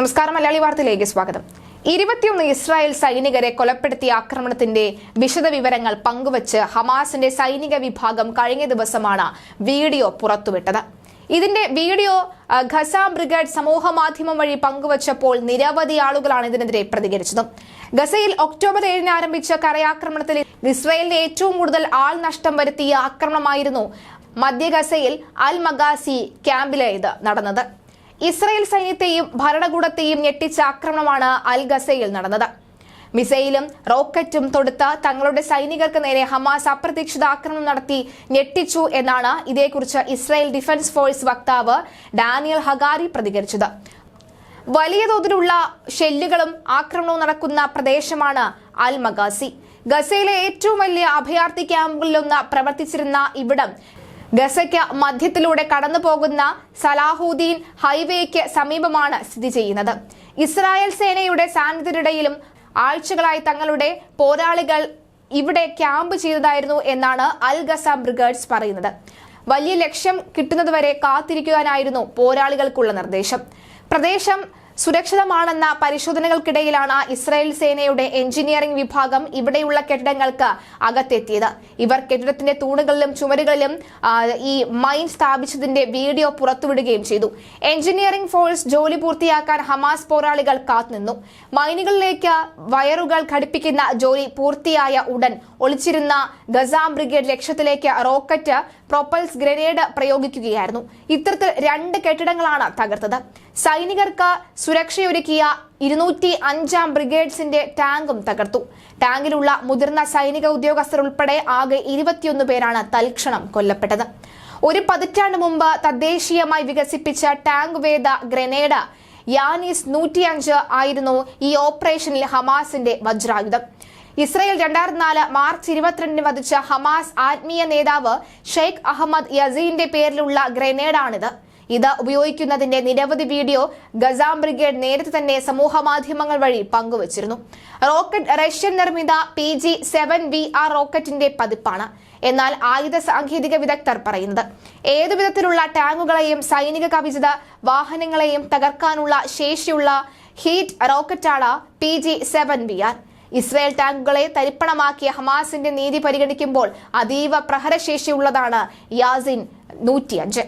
നമസ്കാരം മലയാളി വാർത്തയിലേക്ക് സ്വാഗതം. ഇരുപത്തിയൊന്ന് ഇസ്രായേൽ സൈനികരെ കൊലപ്പെടുത്തിയ ആക്രമണത്തിന്റെ വിശദ വിവരങ്ങൾ പങ്കുവച്ച് ഹമാസിന്റെ സൈനിക വിഭാഗം കഴിഞ്ഞ ദിവസമാണ് വീഡിയോ പുറത്തുവിട്ടത്. ഇതിന്റെ വീഡിയോ ഖസ ബ്രിഗേഡ് സമൂഹ മാധ്യമം വഴി പങ്കുവച്ചപ്പോൾ നിരവധി ആളുകളാണ് ഇതിനെതിരെ പ്രതികരിച്ചത്. ഗസയിൽ ഒക്ടോബർ ഏഴിന് ആരംഭിച്ച കരയാക്രമണത്തിൽ ഇസ്രായേലിന് ഏറ്റവും കൂടുതൽ ആൾ നഷ്ടം വരുത്തിയ ആക്രമണമായിരുന്നു മധ്യ ഗസയിൽ അൽ മഗാസി ക്യാമ്പിലെ ഇത് നടന്നത്. ഇസ്രായേൽ സൈന്യത്തെയും ഭരണകൂടത്തെയും ഞെട്ടിച്ച ആക്രമണമാണ് അൽ ഗസയിൽ നടന്നത്. മിസൈലും റോക്കറ്റും തൊടുത്ത തങ്ങളുടെ സൈനികർക്ക് നേരെ ഹമാസ് അപ്രതീക്ഷിത ആക്രമണം നടത്തി ഞെട്ടിച്ചു എന്നാണ് ഇതേക്കുറിച്ച് ഇസ്രായേൽ ഡിഫൻസ് ഫോഴ്സ് വക്താവ് ഡാനിയൽ ഹഗാരി പ്രതികരിച്ചത്. വലിയ തോതിലുള്ള ഷെല്ലുകളും ആക്രമണവും നടക്കുന്ന പ്രദേശമാണ് അൽ മഗാസി. ഗസയിലെ ഏറ്റവും വലിയ അഭയാർത്ഥി ക്യാമ്പുകളിലൊന്ന് പ്രവർത്തിച്ചിരുന്ന ഇവിടം ഗസയ്ക്ക് മധ്യത്തിലൂടെ കടന്നു പോകുന്ന സലാഹുദ്ദീൻ ഹൈവേക്ക് സമീപമാണ് സ്ഥിതി ചെയ്യുന്നത്. ഇസ്രായേൽ സേനയുടെ സാന്നിധ്യത്തിനിടയിലും ആഴ്ചകളായി തങ്ങളുടെ പോരാളികൾ ഇവിടെ ക്യാമ്പ് ചെയ്തതായിരുന്നു എന്നാണ് അൽ ഗസ ബ്രിഗേഡ്സ് പറയുന്നത്. വലിയ ലക്ഷ്യം കിട്ടുന്നതുവരെ കാത്തിരിക്കുവാനായിരുന്നു പോരാളികൾക്കുള്ള നിർദ്ദേശം. പ്രദേശം സുരക്ഷിതമാണെന്ന പരിശോധനകൾക്കിടയിലാണ് ഇസ്രായേൽ സേനയുടെ എഞ്ചിനീയറിംഗ് വിഭാഗം ഇവിടെയുള്ള കെട്ടിടങ്ങൾക്ക് അകത്തെത്തിയത്. ഇവർ കെട്ടിടത്തിന്റെ തൂണുകളിലും ചുമരുകളിലും ഈ മൈൻ സ്ഥാപിച്ചതിന്റെ വീഡിയോ പുറത്തുവിടുകയും ചെയ്തു. എഞ്ചിനീയറിംഗ് ഫോഴ്സ് ജോലി പൂർത്തിയാക്കാൻ ഹമാസ് പോരാളികൾ കാത്തുനിന്നു. മൈനുകളിലേക്ക് വയറുകൾ ഘടിപ്പിക്കുന്ന ജോലി പൂർത്തിയായ ഉടൻ ഒളിച്ചിരുന്ന ഗസാം ബ്രിഗേഡ് ലക്ഷ്യത്തിലേക്ക് റോക്കറ്റ് പ്രൊപ്പൽസ് ഗ്രനേഡ് പ്രയോഗിക്കുകയായിരുന്നു. ഇത്തരത്തിൽ രണ്ട് കെട്ടിടങ്ങളാണ് തകർത്തത്. സൈനികർക്ക് സുരക്ഷയൊരുക്കിയ ഇരുന്നൂറ്റി അഞ്ചാം ബ്രിഗേഡ്സിന്റെ ടാങ്കും തകർത്തു. ടാങ്കിലുള്ള മുതിർന്ന സൈനിക ഉദ്യോഗസ്ഥർ ഉൾപ്പെടെ ആകെ ഇരുപത്തിയൊന്ന് പേരാണ് തൽക്ഷണം കൊല്ലപ്പെട്ടത്. ഒരു പതിറ്റാണ്ട് മുമ്പ് തദ്ദേശീയമായി വികസിപ്പിച്ച ടാങ്ക് വേദ ഗ്രനേഡ് യാനീസ് നൂറ്റിയഞ്ച് ആയിരുന്നു ഈ ഓപ്പറേഷനിൽ ഹമാസിന്റെ വജ്രായുധം. ഇസ്രയേൽ രണ്ടായിരത്തി നാല് മാർച്ച് ഇരുപത്തിരണ്ടിന് വധിച്ച ഹമാസ് ആത്മീയ നേതാവ് ഷെയ്ഖ് അഹമ്മദ് യസീന്റെ പേരിലുള്ള ഗ്രനേഡാണിത്. ഇത് ഉപയോഗിക്കുന്നതിന്റെ നിരവധി വീഡിയോ ഗസാം ബ്രിഗേഡ് നേരത്തെ തന്നെ സമൂഹ മാധ്യമങ്ങൾ വഴി പങ്കുവച്ചിരുന്നു. റോക്കറ്റ് റഷ്യൻ നിർമ്മിത P G seven V R റോക്കറ്റിന്റെ പതിപ്പാണ്. എന്നാൽ ആയുധ സാങ്കേതിക വിദഗ്ധർ പറയുന്നത് ഏതു വിധത്തിലുള്ള ടാങ്കുകളെയും സൈനിക കവിചത വാഹനങ്ങളെയും തകർക്കാനുള്ള ശേഷിയുള്ള heat റോക്കറ്റാണ് P G seven V R Israel ടാങ്കുകളെ തരിപ്പണമാക്കിയ ഹമാസിന്റെ നീതി പരിഗണിക്കുമ്പോൾ അതീവ പ്രഹരശേഷിയുള്ളതാണ് യാസിൻ നൂറ്റിയഞ്ച്.